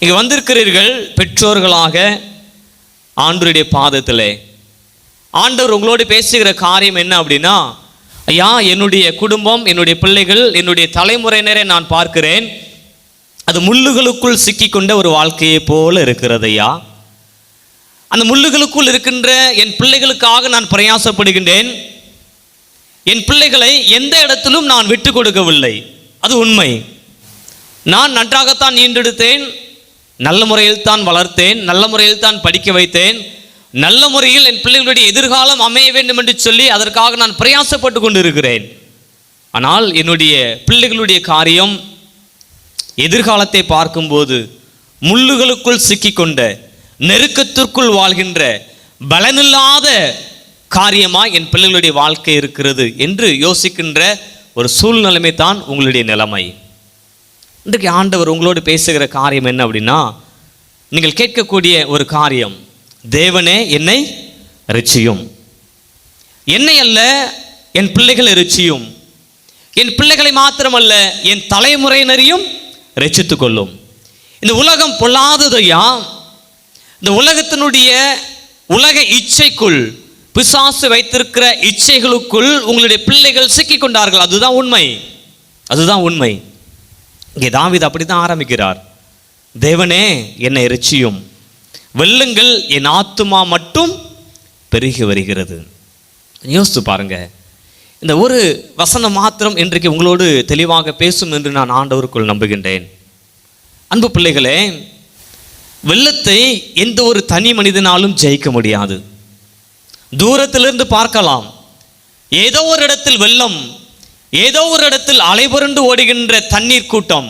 இங்கே வந்திருக்கிறீர்கள் பெற்றோர்களாக ஆண்டோருடைய பாதத்தில். ஆண்டவர் உங்களோடு பேசுகிற காரியம் என்ன அப்படின்னா ஐயா என்னுடைய குடும்பம் என்னுடைய பிள்ளைகள் என்னுடைய தலைமுறையினரை நான் பார்க்கிறேன். அது முள்ளுகளுக்குள் சிக்கிக்கொண்ட ஒரு வாழ்க்கையை போல இருக்கிறது ஐயா. அந்த முள்ளுகளுக்குள் இருக்கின்ற என் பிள்ளைகளுக்காக நான் பிரயாசப்படுகின்றேன். என் பிள்ளைகளை எந்த இடத்திலும் நான் விட்டு கொடுக்கவில்லை. அது உண்மை. நான் நன்றாகத்தான் நீண்டெடுத்தேன் நல்ல முறையில் தான் வளர்த்தேன் நல்ல முறையில் தான் படிக்க வைத்தேன். நல்ல முறையில் என் பிள்ளைகளுடைய எதிர்காலம் அமைய வேண்டும் என்று சொல்லி அதற்காக நான் பிரயாசப்பட்டு கொண்டிருக்கிறேன். ஆனால் என்னுடைய பிள்ளைகளுடைய காரியம் எதிர்காலத்தை பார்க்கும்போது முள்ளுகளுக்குள் சிக்கிக்கொண்ட நெருக்கத்திற்குள் வாழ்கின்ற பலனில்லாத காரியமாக என் பிள்ளைகளுடைய வாழ்க்கை இருக்கிறது என்று யோசிக்கின்ற ஒரு சூழ்நிலைமை தான் உங்களுடைய நிலைமை. இன்றைக்கு ஆண்டவர் உங்களோடு பேசுகிற காரியம் என்ன அப்படின்னா நீங்கள் கேட்கக்கூடிய ஒரு காரியம் தேவனே என்னை ரிச்சியும். என்னை அல்ல என் பிள்ளைகளை ரிச்சியும். என் பிள்ளைகளை மாத்திரமல்ல என் தலைமுறையினரையும் ரட்சித்துக் கொள்ளும் இந்த உலகம் பொல்லாததையா? இந்த உலகத்தினுடைய உலக இச்சைக்குள் பிசாசு வைத்திருக்கிற இச்சைகளுக்குள் உங்களுடைய பிள்ளைகள் சிக்கிக் கொண்டார்கள் அதுதான் உண்மை. அதுதான் உண்மை. இங்கே தாவீது அப்படி தான் ஆரம்பிக்கிறார். தேவனே என்னை ரிச்சியும் வெல்லுங்கள் என் ஆத்துமா மட்டும் பெருகி வருகிறது. யோசித்து பாருங்க. இந்த ஒரு வசனம் மாத்திரம் இன்றைக்கு உங்களோடு தெளிவாக பேசும் என்று நான் ஆண்டவருக்குள் நம்புகின்றேன். அன்பு பிள்ளைகளே வெள்ளத்தை எந்த ஒரு தனி மனிதனாலும் ஜெயிக்க முடியாது. தூரத்திலிருந்து பார்க்கலாம். ஏதோ ஒரு இடத்தில் வெள்ளம் ஏதோ ஒரு இடத்தில் அலைபுரண்டு ஓடுகின்ற தண்ணீர் கூட்டம்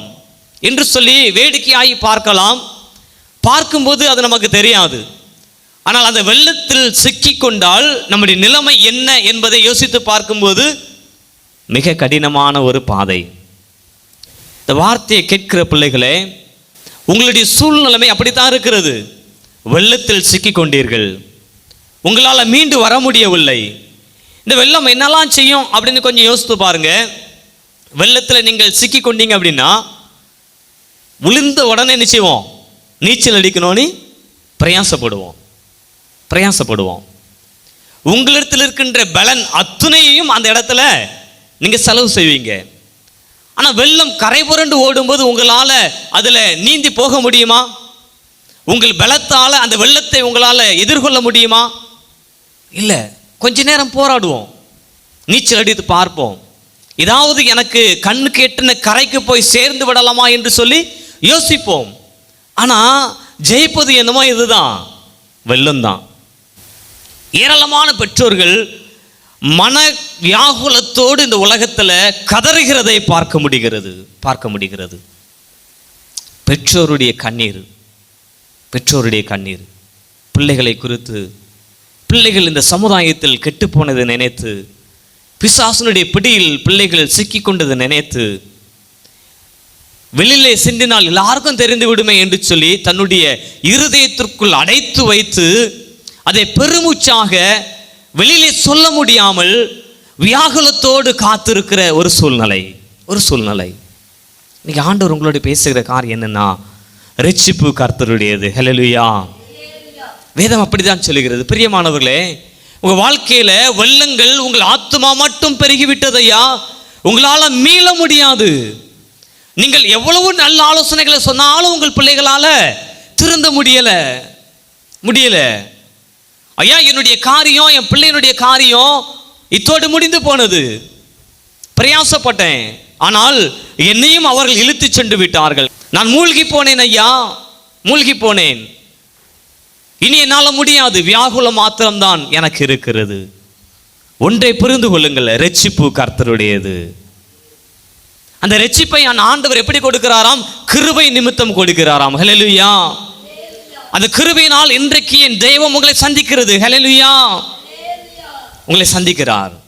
என்று சொல்லி வேடிக்கையாகி பார்க்கலாம். பார்க்கும்போது அது நமக்கு தெரியாது. ஆனால் அந்த வெள்ளத்தில் சிக்கிக்கொண்டால் நம்முடைய நிலைமை என்ன என்பதை யோசித்து பார்க்கும்போது மிக கடினமான ஒரு பாதை. இந்த வார்த்தையை கேட்கிற பிள்ளைகளே உங்களுடைய சூழ்நிலைமை அப்படித்தான் இருக்கிறது. வெள்ளத்தில் சிக்கிக்கொண்டீர்கள். உங்களால் மீண்டு வர முடியவில்லை. இந்த வெள்ளம் என்னெல்லாம் செய்யும் அப்படின்னு கொஞ்சம் யோசித்து பாருங்க. வெள்ளத்தில் நீங்கள் சிக்கி கொண்டீங்க அப்படின்னா விழுந்த உடனே என்ன செய்வோம்? நீச்சல் அடிக்கணும்னு பிரயாசப்படுவோம். பிரயாசப்படுவோம். உங்களிடத்தில் இருக்கின்ற பலன் அத்துணையையும் அந்த இடத்துல நீங்கள் செலவு செய்வீங்க. ஆனால் வெள்ளம் கரை புரண்டு ஓடும்போது உங்களால் அதில் நீந்தி போக முடியுமா? உங்கள் பலத்தால் அந்த வெள்ளத்தை உங்களால் எதிர்கொள்ள முடியுமா? இல்லை. கொஞ்ச நேரம் போராடுவோம். நீச்சல் அடித்து பார்ப்போம். ஏதாவது எனக்கு கண்ணுக்கு எட்டின கரைக்கு போய் சேர்ந்து விடலாமா என்று சொல்லி யோசிப்போம். ஆனால் ஜெயிப்பது என்னமோ இதுதான். வெள்ளம் தான் ஏராளமான பெற்றோர்கள் மன வியாகுலத்தோடு இந்த உலகத்தில் கதறுகிறதை பார்க்க முடிகிறது பார்க்க முடிகிறது. பெற்றோருடைய கண்ணீர் பெற்றோருடைய கண்ணீர். பிள்ளைகளை குறித்து பிள்ளைகள் இந்த சமுதாயத்தில் கெட்டுப்போனது நினைத்து பிசாசனுடைய பிடியில் பிள்ளைகள் சிக்கி கொண்டது நினைத்து வெளியிலே சிந்தினால் எல்லாருக்கும் தெரிந்து விடுமே என்று சொல்லி தன்னுடைய இருதயத்திற்குள் அடைத்து வைத்து அதை பெருமூச்சாக வெளியிலே சொல்ல முடியாமல் வியாகுலத்தோடு காத்திருக்கிற ஒரு சூழ்நிலை ஒரு சூழ்நிலை. இன்னைக்கு ஆண்டவர் உங்களோட பேசுகிற காரியம் என்னன்னா ரட்சிப்பு கர்த்தருடையது. ஹலலுயா வேதம் அப்படிதான் சொல்லுகிறது. பிரியமானவர்களே உங்கள் வாழ்க்கையில் வெள்ளங்கள் உங்கள் ஆத்துமா மட்டும் பெருகிவிட்டதையா? உங்களால் மீள முடியாது. நீங்கள் எவ்வளவு நல்ல ஆலோசனைகளை சொன்னாலும் உங்கள் பிள்ளைகளால் திருந்த முடியலை. முடியலை. ஐயா என்னுடைய காரியம் என் பிள்ளையினுடைய காரியம் இத்தோடு முடிந்து போனது. பிரயாசப்பட்டேன். ஆனால் என்னையும் அவர்கள் இழுத்து சென்று விட்டார்கள். நான் மூழ்கி போனேன் ஐயா மூழ்கி போனேன். இனி என்னால் முடியாது. வியாகுலம் மாத்திரம்தான் எனக்கு இருக்கிறது. ஒன்றை புரிந்து கொள்ளுங்கள். ரட்சிப்பு கர்த்தருடையது. அந்த ரட்சிப்பை அந்த ஆண்டவர் எப்படி கொடுக்கிறாராம்? கிருபை நிமித்தம் கொடுக்கிறாராம். ஹalleluya. அந்த கிருபையினால் இன்றைக்கு என் தெய்வம் உங்களை சந்திக்கிறது. ஹalleluya. உங்களை சந்திக்கிறார்.